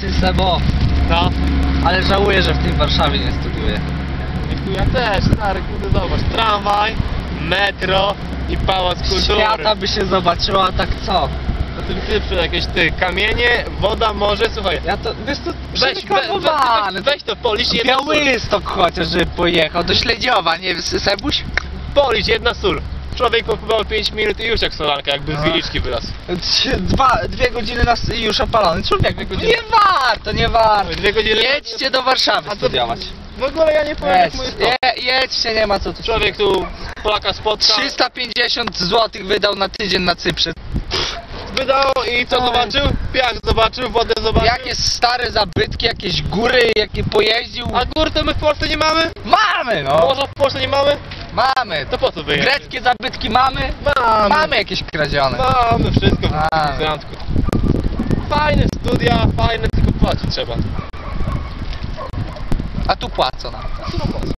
Ty Sebo, No. ale żałuję, że w tej Warszawie nie studiuję. Ja też, stary, kurde, zobacz. Tramwaj, metro i pałac kultury. Świata by się zobaczyło, a tak co? Na tym typie jakieś ty, kamienie, woda, morze, słuchaj. Ja to, wiesz to Weź, we, we, przereklamowane. weź to policz jedna sól. Białystok chociaż, żeby pojechał, do Śledziowa, nie wiem, Sebuś? Policz jedna sól. Człowiek popływał 5 minut i już jak solanka, jakby z A. wiliczki. Trzy- Dwa, dwie godziny nas i już opalony. Człowiek, Dwie godziny. nie warto, nie warto. Dwie godziny... Jedźcie do Warszawy studiować. W ogóle ja nie powiem jak mój Jedź, stop. je, jedźcie, nie ma co tu Człowiek tu Polaka spotka, 350 zł wydał na tydzień na Cyprze. wydał i co zobaczył? Piach zobaczył, wodę zobaczył. Jakie stare zabytki, jakieś góry, jakie pojeździł. A gór to my w Polsce nie mamy? Mamy, no. Morza w Polsce nie mamy? Mamy. To po co wyjechać? Greckie zabytki mamy. Mamy. Mamy jakieś kradzione. Mamy wszystko Mamy. w porządku. Fajne studia, fajne, tylko płacić trzeba. A tu płacą nam. No po co?